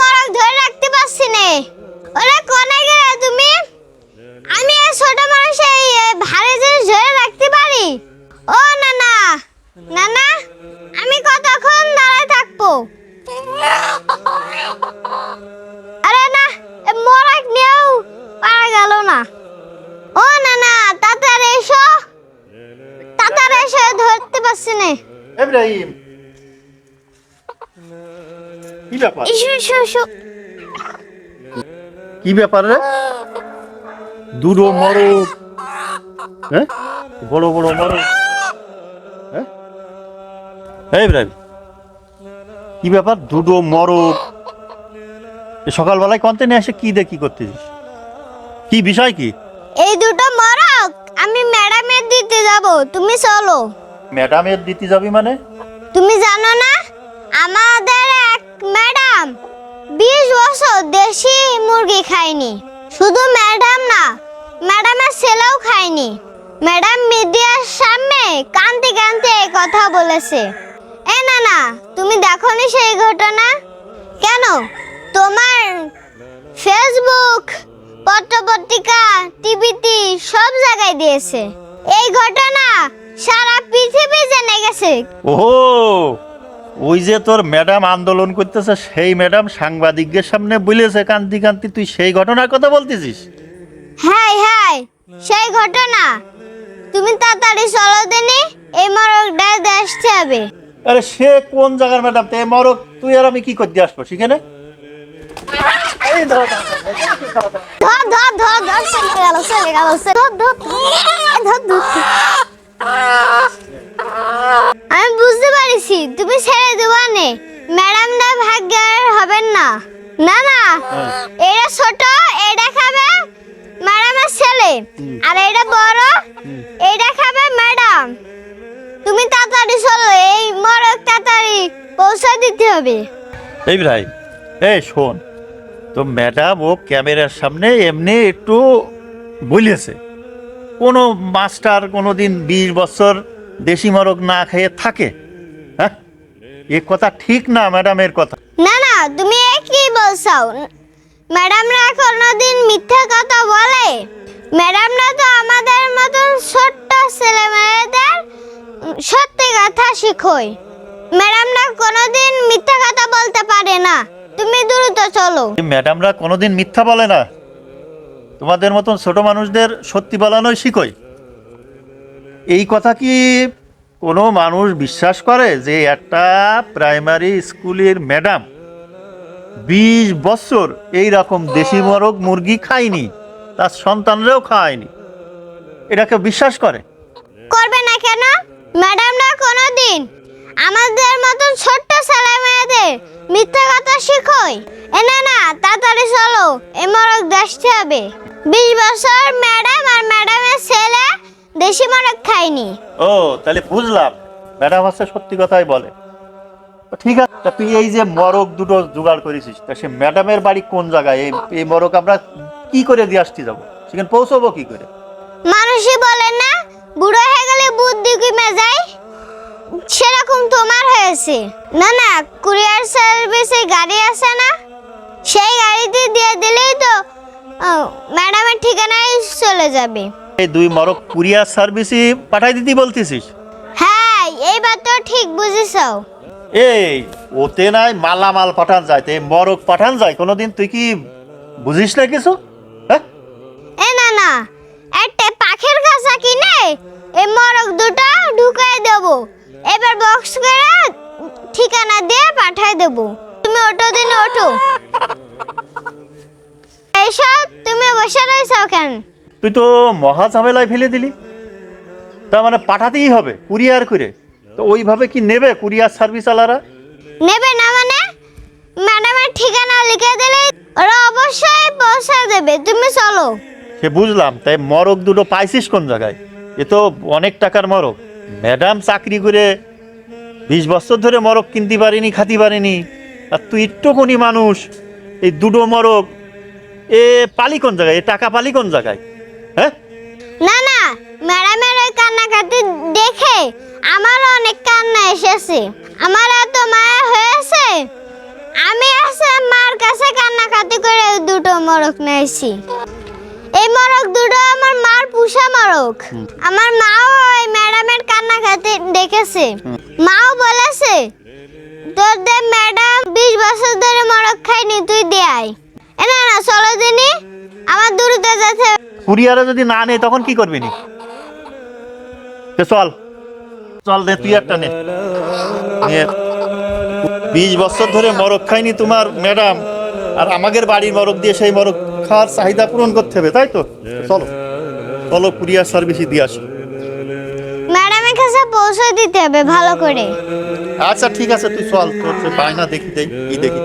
মরক ধরে রাখতে পারছি না। ওরে কোনে গেলে তুমি? আমি এই ছোট মানুষের এই ভারী জিনিস ধরে রাখতে পারি? ও না না না না আমি কতক্ষণ দাঁড়ায় থাকব? আরে না মরক নিয়েও পারা গেল না। ও না না তাড়াতাড়ি এসো। তাড়াতাড়ি এসে, ধরতে পারছি না। ইব্রাহিম কি ব্যাপার? কি ব্যাপার রে? দুটো মরক হ্যাঁ? বড় বড় মরক হ্যাঁ? এই ইব্রাহিম। কি ব্যাপার? দুটো মরক এ সকালবেলায় কন্টেনে এসে কি দেখি করতেছিস? কি বিষয় কি? এই দুটো মরক আমি ম্যাডামের দিতে যাব তুমি চলো। ম্যাডামের দিতে যাবি মানে? তুমি জানো না? আমাদের ম্যাডাম, বিশ বছর দেশি মুরগি খায়নি শুধু ম্যাডাম না, ম্যাডামের ছেলেও খায়নি ম্যাডাম মিডিয়ার সামনে কান্তি কান্তি এই কথা বলেছে। এ না না, তুমি দেখোনি সেই ঘটনা? কেন? তোমার ফেসবুক, পত্রপত্রিকা টিভিতে সব জায়গায় দিয়েছে। এই ঘটনা সারা পৃথিবী জেনে গেছে। ও ওই যে তোর ম্যাডাম আন্দোলন করতেছে সেই ম্যাডাম সাংবাদিকদের সামনে বলেছে কান্তি কান্তি তুই সেই ঘটনার কথা বলতেছিস? হাই হাই সেই ঘটনা। তুমি তাড়াতাড়ি চলো দিনি এই মরকটা আসতে হবে। আরে সে কোন জায়গার ম্যাডাম? তে মরক তুই আর আমি কি করতে আসব সেখানে? ধর ধর ধর ধর চলে গেল চলে গেল ধর ধর ধর ধর আমি পারিছি তুমি ছেড়ে দেবা নে। ম্যাডাম না ভাগ্যের হবেন না। না না এটা ছোট এটা খাবে ম্যাডামের ছেলে। আর এটা বড় এটা খাবে ম্যাডাম। তুমি তাড়াতাড়ি চলো এই মরক তাড়াতাড়ি পৌঁছে দিতে হবে। এই ভাই এই শোন তো ম্যাডাম ও ক্যামেরার সামনে এমনি একটু বলেছে। কোনো মাস্টার কোনো দিন বিশ বছর দেশি মরক না খেয়ে থাকে? হ্যাঁ? এ কথা ঠিক না ম্যাডামের কথা। না না তুমি কি বলছো ম্যাডামরা কোনোদিন মিথ্যা কথা বলে। ম্যাডামরা তো আমাদের মতন ছোট্ট ছেলে মেয়েদের সত্যি কথা শিখোয়। ম্যাডামরা কোনোদিন মিথ্যা কথা বলতে পারে না। তুমি দ্রুত চলো। ম্যাডামরা কোনোদিন মিথ্যা বলে না। তোমাদের মতন ছোট মানুষদের সত্যি বলানোই শিখোয়। এই কথা কি কোনো মানুষ বিশ্বাস করে যে একটা প্রাইমারি স্কুলের ম্যাডাম বিশ বছর এই রকম দেশি মরগ মুরগি খায়নি, তার সন্তানরাও খায়নি। এটাকে বিশ্বাস করে? করবে না কেন? ম্যাডামরা কোনোদিন আমাদের মতন ছোট্ট ছেলে মেয়েদের মিথ্যা কথা শিখোয় এ না না, তাড়াতাড়ি চলো এ মরক দেখতে হবে। বিশ বছর ম্যাডাম আর ম্যাডামের ছেলে দেশি মরক খাইনি। ও তাহলে বুঝলাম। ম্যাডাম হচ্ছে সত্যি কথাই বলে। ঠিক আছে। তা তুই এই যে মরক দুটো জোগাড় করেছিস তা সে ম্যাডামের বাড়ি কোন জায়গায়? এই এই মরক আমরা কি করে দিয়ে আসতে যাব? সেখানে পৌঁছবো কি করে? মানুষই বলে না বুড়ো হয়ে গেলে বুদ্ধি কমে যায় সেরকম তোমার হয়েছে। না না কুরিয়ার সার্ভিসে গাড়ি আছে না। সেই গাড়িতে দিয়ে দিলেই তো ম্যাডামের ঠিকানায় চলে যাবে। এই দুই মরক কুরিয়ার সার্ভিসই পাঠাই দিতে বলতেছিস? হ্যাঁ এইবার তো ঠিক বুঝেছ এই ওতে নাই মালামাল পাঠান যায় তো মরক পাঠান যায় কোনোদিন তুই কি বুঝিস না কিছু? হ্যাঁ? এ না না একটা পাখির কাছা কিনে এই মরক দুটো ঢুকাই দেব। এবার বক্স করে ঠিকানা দিয়ে পাঠাই দেব। তুমি ওটো দিন ওঠো। এইসব তুমি বসে রয়েছ কেন? তুই তো মহা ঝামেলায় ফেলে দিলি। তার মানে পাঠাতেই হবে কুরিয়ার করে। তো ওইভাবে কি নেবে কুরিয়ার সার্ভিস আলারা নেবে না মানে? ম্যাডামের ঠিকানা লিখে দিলে ওরা অবশ্যই পৌঁছে দেবে। তুমি চলো। সে বুঝলাম তাই মরক দুটো পাইছিস কোন জায়গায়? এ তো অনেক টাকার মরক। ম্যাডাম চাকরি করে বিশ বছর ধরে মরক কিনতে পারিনি খাতে পারিনি। আর তুই একটুকুনি মানুষ এই দুটো মরক এ পালি কোন জায়গায়? এ টাকা পালি কোন জায়গায়? হ্যাঁ? না না ম্যাডামের ওই কান্নাকাটি দেখে আমারও অনেক কান্না এসেছে। আমার এত মায়া হয়েছে। আমি আছে মার কাছে কান্নাকাটি করে দুটো মরক নিয়েছি। এই মরক দুটো আমার মার পুষা মরক আমার মাও ওই ম্যাডামের কান্নাকাটি দেখেছে। মাও বলেছে তোদের ম্যাডাম বিশ বছর ধরে মরক খায়নি তুই দেয় এ না না চলো দিনি আমার দূরতে যাচ্ছে কুরিয়ারে যদি না নেই তখন কি করবি নি? চল। চল দে তুই একটা নে। নে। বিশ বছর ধরে মরক খাইনি তোমার ম্যাডাম আর আমাদের বাড়ির মরক দিয়ে সেই মরক খাওয়ার চাহিদা পূরণ করতে হবে তাই তো? চলো। চলো কুরিয়ার সার্ভিসই দিয়ে আসো। ম্যাডামের কাছে পৌঁছে দিতে হবে ভালো করে। আচ্ছা ঠিক আছে তুই চল তোর সে বায়না দেখি কি দেখি।